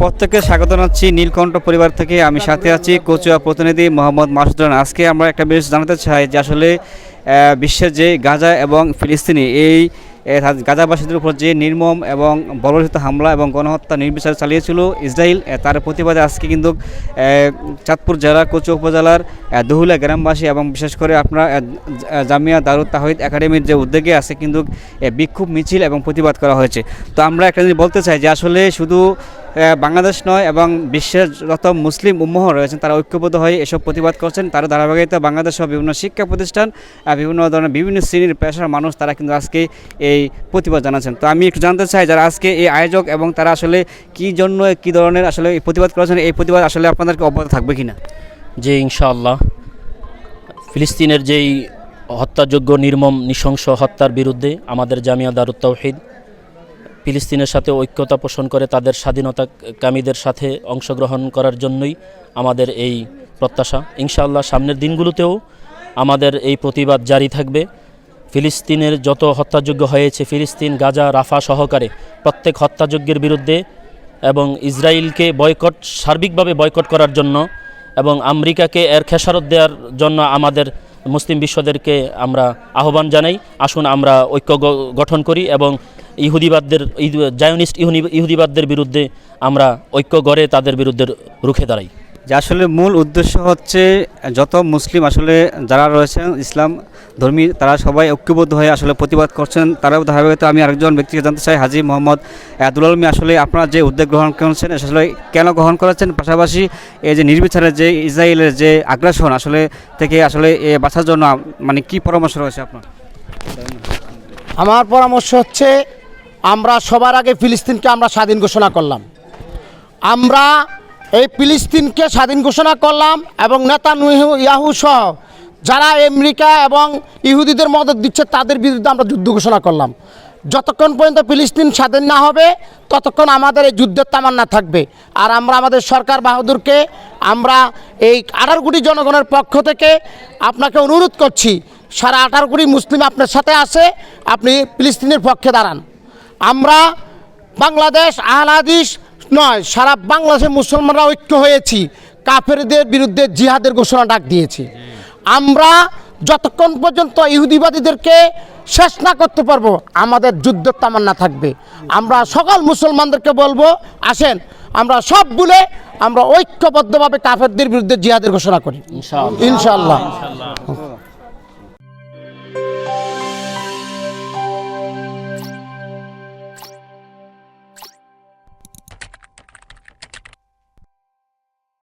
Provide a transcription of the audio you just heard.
প্রত্যেককে স্বাগত জানাচ্ছি নীলকণ্ঠ পরিবার থেকে। আমি সাথে আছি কচুয়া প্রতিনিধি মোহাম্মদ মাসুদান আজকে আমরা একটা বিষয় জানাতে চাই যে আসলে বিশ্বের যে গাজা এবং ফিলিস্তিনি, এই গাজাবাসীদের উপর যে নির্মম এবং বর্বরিত হামলা এবং গণহত্যা নির্বিচার চালিয়েছিল ইসরায়েল তার প্রতিবাদে আজকে কিন্তু চাঁদপুর জেলা, কচুয়া উপজেলার দহুলা গ্রামবাসী এবং বিশেষ করে আপনার জামিয়া দারুদ তাহিদ একাডেমির যে উদ্যোগে আছে কিন্তু বিক্ষোভ মিছিল এবং প্রতিবাদ করা হয়েছে। তো আমরা একটা জিনিস বলতে চাই যে আসলে শুধু বাংলাদেশ নয় এবং বিশ্বের যত মুসলিম উম্মহ রয়েছেন, তারা ঐক্যবদ্ধ হয়ে এসব প্রতিবাদ করছেন। তার ধারাবাহিকতা বাংলাদেশ বিভিন্ন শিক্ষা প্রতিষ্ঠান বিভিন্ন ধরনের বিভিন্ন শ্রেণির পেশার মানুষ, তারা কিন্তু আজকে এই প্রতিবাদ জানাচ্ছেন। তো আমি একটু জানতে চাই, যারা আজকে এই আয়োজক এবং তারা আসলে কি জন্য, কি ধরনের আসলে এই প্রতিবাদ করেছেন, এই প্রতিবাদ আসলে আপনাদেরকে অব্যাহত থাকবে কি না যে ইনশাআল্লাহ। ফিলিস্তিনের যেই হত্যাযোগ্য, নির্মম, নৃশংস হত্যার বিরুদ্ধে আমাদের জামিয়া দারুত তৌহিদ ফিলিস্তিনের সাথে ঐক্যতা পোষণ করে তাদের স্বাধীনতাকামীদের সাথে অংশগ্রহণ করার জন্যই আমাদের এই প্রত্যাশা। ইনশাআল্লাহ সামনের দিনগুলোতেও আমাদের এই প্রতিবাদ জারি থাকবে। ফিলিস্তিনের যত হত্যাযোগ্য হয়েছে, ফিলিস্তিন, গাজা, রাফা সহকারে প্রত্যেক হত্যাযজ্ঞের বিরুদ্ধে এবং ইসরায়েলকে বয়কট, সার্বিকভাবে বয়কট করার জন্য এবং আমেরিকাকে এর খেসারত দেওয়ার জন্য আমাদের মুসলিম বিশ্বদেরকে আমরা আহ্বান জানাই। আসুন আমরা ঐক্য গঠন করি এবং ইহুদিবাদদের ইহু- জায়নিস্ট ইহুদিবাদদের বিরুদ্ধে আমরা ঐক্য গড়ে তাদের বিরুদ্ধে রুখে দাঁড়াই। যে আসলে মূল উদ্দেশ্য হচ্ছে যত মুসলিম আসলে যারা রয়েছেন ইসলাম ধর্মী তারা সবাই ঐক্যবদ্ধ হয়ে আসলে প্রতিবাদ করছেন। তারাও ধারাবাহিকতা আমি আরেকজন ব্যক্তিকে জানতে চাই হাজি মোহাম্মদ আব্দুল আলমী আসলে আপনারা যে উদ্যোগ গ্রহণ করেছেন আসলে কেন গ্রহণ করেছেন? পাশাপাশি এই যে নির্বিচারে যে ইসরায়েলের যে আগ্রাসন আসলে থেকে আসলে এ বাঁচার জন্য মানে কি পরামর্শ রয়েছে আপনার? আমার পরামর্শ হচ্ছে আমরা সবার আগে ফিলিস্তিনকে আমরা স্বাধীন ঘোষণা করলাম। আমরা এই ফিলিস্তিনকে স্বাধীন ঘোষণা করলাম এবং নেতা ইয়াহু সহ যারা আমেরিকা এবং ইহুদিদের মদত দিচ্ছে তাদের বিরুদ্ধে আমরা যুদ্ধ ঘোষণা করলাম। যতক্ষণ পর্যন্ত ফিলিস্তিন স্বাধীন না হবে, ততক্ষণ আমাদের এই যুদ্ধের তামান্না থাকবে। আর আমরা আমাদের সরকার বাহাদুরকে, আমরা এই আঠারো কোটি জনগণের পক্ষ থেকে আপনাকে অনুরোধ করছি, সারা আঠারো কোটি মুসলিম আপনার সাথে আসে আপনি ফিলিস্তিনের পক্ষে দাঁড়ান। আমরা বাংলাদেশ আহলাদিস নয় সারা বাংলাদেশের মুসলমানরা ঐক্য হয়েছি কাফেরদের বিরুদ্ধে জিহাদের ঘোষণা ডাক দিয়েছি। আমরা যতক্ষণ পর্যন্ত ইহুদিবাদীদেরকে শেষ না করতে পারব আমাদের যুদ্ধের তামান্না থাকবে। আমরা সকল মুসলমানদেরকে বলব আসেন আমরা সব বলে আমরা ঐক্যবদ্ধভাবে কাফেরদের বিরুদ্ধে জিহাদের ঘোষণা করি। ইনশাআল্লাহ। ইনশাআল্লাহ।